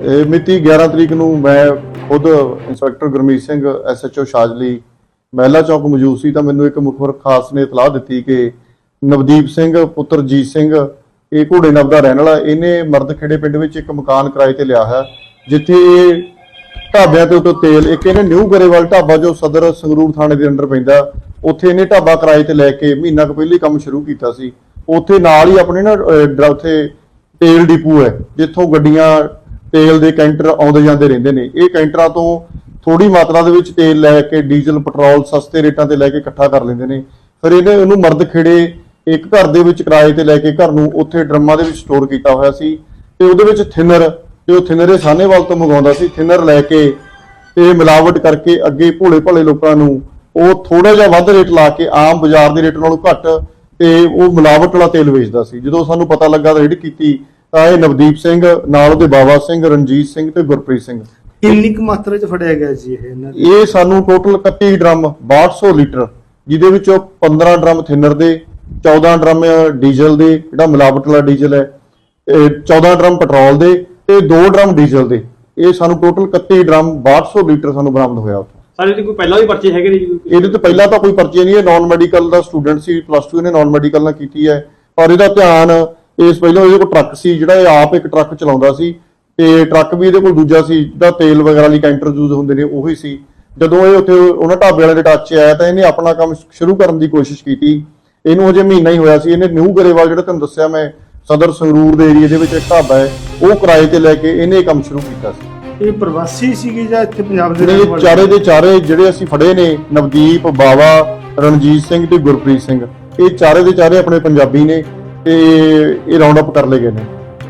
ਇਹ ਮਿਤੀ 11 ਤਰੀਕ ਨੂੰ ਮੈਂ ਖੁਦ ਇੰਸਪੈਕਟਰ ਗੁਰਮੀਤ ਸਿੰਘ ਐਸਐਚਓ ਸ਼ਾਜਲੀ, ਮਹਿਲਾ ਚੌਕ ਮੌਜੂਦ ਸੀ ਤਾਂ ਮੈਨੂੰ ਇੱਕ ਮੁਖਬਰ ਖਾਸ ਨੇ ਇਤਲਾਹ ਦਿੱਤੀ ਕਿ ਨਵਦੀਪ ਸਿੰਘ, ਪੁੱਤਰ ਜੀਤ ਸਿੰਘ, ਇਹ ਘੋੜੇ ਨਵ ਦਾ ਰਹਿਣ ਵਾਲਾ, ਇਹਨੇ ਮਰਦਖੇੜੇ ਪਿੰਡ ਵਿੱਚ ਇੱਕ ਮਕਾਨ ਕਿਰਾਏ ਤੇ ਲਿਆ ਹੈ, ਜਿੱਥੇ ਇਹ ਢਾਬਿਆਂ ਤੇ ਉੱਤੇ ਤੇਲ, ਇੱਕ ਇਹਨੇ ਨਿਊ ਗਰੇਵਾਲ ਢਾਬਾ ਜੋ ਸਦਰ ਸੰਗਰੂਰ ਥਾਣੇ ਦੇ ਅੰਡਰ ਪੈਂਦਾ, ਉੱਥੇ ਇਹਨੇ ਢਾਬਾ ਕਿਰਾਏ ਤੇ ਲੈ ਕੇ ਮਹੀਨਾ ਕੁ ਪਹਿਲੇ ਕੰਮ ਸ਼ੁਰੂ ਕੀਤਾ ਸੀ। ਉੱਥੇ ਨਾਲ ਹੀ ਆਪਣੇ ਨਾ ਉੱਥੇ ਤੇਲ ਡਿਪੂ ਹੈ, ਜਿੱਥੋਂ ਗੱਡੀਆਂ ਤੇਲ ਦੇ ਕੈਂਟਰ ਆਉਂਦੇ ਜਾਂਦੇ ਰਹਿੰਦੇ ਨੇ। ਇਹ ਕੈਂਟਰਾਂ ਤੋਂ ਥੋੜੀ ਮਾਤਰਾ ਦੇ ਵਿੱਚ ਤੇਲ ਲੈ ਕੇ ਡੀਜ਼ਲ, ਪੈਟਰੋਲ ਸਸਤੇ ਰੇਟਾਂ ਤੇ ਲੈ ਕੇ ਇਕੱਠਾ ਕਰ ਲੈਂਦੇ ਨੇ। ਫਿਰ ਇਹਨੇ ਉਹਨੂੰ ਮਰਦ ਖੇੜੇ ਇੱਕ ਘਰ ਦੇ ਵਿੱਚ ਕਿਰਾਏ ਤੇ ਲੈ ਕੇ ਘਰ ਨੂੰ ਉੱਥੇ ਡਰਮਾਂ ਦੇ ਵਿੱਚ ਸਟੋਰ ਕੀਤਾ ਹੋਇਆ ਸੀ ਤੇ ਉਹਦੇ ਵਿੱਚ ਥਿਨਰ ਤੇ ਉਹ ਥਿਨਰ ਇਹ ਸਾਹਨੇਵਾਲ ਤੋਂ ਮੰਗਾਉਂਦਾ ਸੀ। ਥਿਨਰ ਲੈ ਕੇ ਤੇ ਮਿਲਾਵਟ ਕਰਕੇ ਅੱਗੇ ਭੋਲੇ ਭਲੇ ਲੋਕਾਂ ਨੂੰ ਉਹ ਥੋੜਾ ਜਿਹਾ ਵੱਧ ਰੇਟ ਲਾ ਕੇ ਆਮ ਬਾਜ਼ਾਰ ਦੇ ਰੇਟ ਨਾਲੋਂ ਘੱਟ ਤੇ ਉਹ ਮਿਲਾਵਟ ਵਾਲਾ ਤੇਲ ਵੇਚਦਾ ਸੀ। ਜਦੋਂ ਸਾਨੂੰ ਪਤਾ ਲੱਗਾ ਤਾਂ ਰੇਡ ਕੀਤੀ ਤਾਂ ਇਹ ਨਵਦੀਪ ਸਿੰਘ ਨਾਲ ਉਹਦੇ ਬਾਬਾ ਸਿੰਘ ਰਣਜੀਤ ਸਿੰਘ ਤੇ ਗੁਰਪ੍ਰੀਤ ਸਿੰਘ ਕਿੰਨੀ ਕੁ ਮਾਤਰਾ 'ਚ ਫੜਿਆ ਗਿਆ ਜੀ ਇਹ ਇਹਨਾਂ ਦੇ? ਇਹ ਸਾਨੂੰ ਟੋਟਲ 31 ਡਰਮ 6200 ਲੀਟਰ ਜਿਹਦੇ ਵਿੱਚੋਂ 15 ਡਰਮ ਥਿਨਰ ਦੇ 14 ਡਰਮ ਡੀਜ਼ਲ ਦੇ ਜਿਹੜਾ ਮਿਲਾਵਟ ਵਾਲਾ ਡੀਜ਼ਲ ਹੈ ਇਹ 14 ਡਰਮ ਪੈਟਰੋਲ ਦੇ ਤੇ 2 ਡਰਮ ਡੀਜ਼ਲ ਦੇ ਇਹ ਸਾਨੂੰ ਟੋਟਲ 31 ਡਰਮ 6200 ਲੀਟਰ ਸਾਨੂੰ ਬਰਾਮਦ ਹੋਇਆ ਉੱਥੋਂ ਸਾਡੇ ਤੇ ਕੋਈ ਪਹਿਲਾਂ ਵੀ ਪਰਚੇ ਹੈਗੇ ਨੇ ਜੀ ਕੋਈ? ਇਹਦੇ ਤੋਂ ਪਹਿਲਾਂ ਤਾਂ ਕੋਈ ਪਰਚੇ ਨਹੀਂ ਹੈ ਨਾਨ ਮੈਡੀਕਲ ਦਾ ਸਟੂਡੈਂਟ ਸੀ ਪਲੱਸ 2 ਇਹਨੇ ਨਾਨ ਮੈਡੀਕਲ ਨਾਲ ਕੀਤੀ ਹੈ ਪਰ ਇਹਦਾ ਧਿਆਨ ਇਸ ਪਹਿਲਾਂ ਇਹਦੇ ਕੋਲ ਟਰੱਕ ਸੀ ਜਿਹੜਾ ਇਹ ਆਪ ਇੱਕ ਟਰੱਕ ਚਲਾਉਂਦਾ ਸੀ ਤੇ ਟਰੱਕ ਵੀ ਇਹਦੇ ਕੋਲ ਦੂਜਾ ਸੀ ਜਿਹੜਾ ਤੇਲ ਵਗੈਰਾ ਲਈ ਕੈਂਟਰ ਯੂਜ਼ ਹੁੰਦੇ ਨੇ ਉਹੀ ਸੀ। ਜਦੋਂ ਇਹ ਉੱਥੇ ਉਹਨਾਂ ਢਾਬੇ ਵਾਲੇ ਦੇ ਟੱਚ 'ਚ ਆਇਆ ਤਾਂ ਇਹਨੇ ਆਪਣਾ ਕੰਮ ਸ਼ੁਰੂ ਕਰਨ ਦੀ ਕੋਸ਼ਿਸ਼ ਕੀਤੀ। ਇਹਨੂੰ ਹਜੇ ਮਹੀਨਾ ਹੀ ਹੋਇਆ ਸੀ ਇਹਨੇ ਨਿਊ ਗਰੇਵਾਲ ਜਿਹੜਾ ਤੁਹਾਨੂੰ ਦੱਸਿਆ ਮੈਂ ਸਦਰ ਸੰਗਰੂਰ ਦੇ ਏਰੀਆ ਦੇ ਵਿੱਚ ਇੱਕ ਢਾਬਾ ਹੈ ਉਹ ਕਿਰਾਏ ਤੇ ਲੈ ਕੇ ਇਹਨੇ ਇਹ ਕੰਮ ਸ਼ੁਰੂ ਕੀਤਾ ਸੀ। ਇਹ ਪ੍ਰਵਾਸੀ ਸੀਗੇ ਜਾਂ ਇੱਥੇ ਪੰਜਾਬ ਦੇ ਜਿਹੜੇ ਰਹਿਣ ਵਾਲੇ? ਚਾਰੇ ਦੇ ਚਾਰੇ ਜਿਹੜੇ ਅਸੀਂ ਫੜੇ ਨੇ ਨਵਦੀਪ ਬਾਵਾ ਰਣਜੀਤ ਸਿੰਘ ਤੇ ਗੁਰਪ੍ਰੀਤ ਸਿੰਘ। ਇਹ ਚਾਰੇ ਦੇ ਚਾਰੇ ਆਪਣੇ ਪੰਜਾਬੀ ਨੇ। ਤੇ ਇਹ ਰਾਉਂਡ ਅਪ ਕਰ ਲਏ ਗਏ ਨੇ।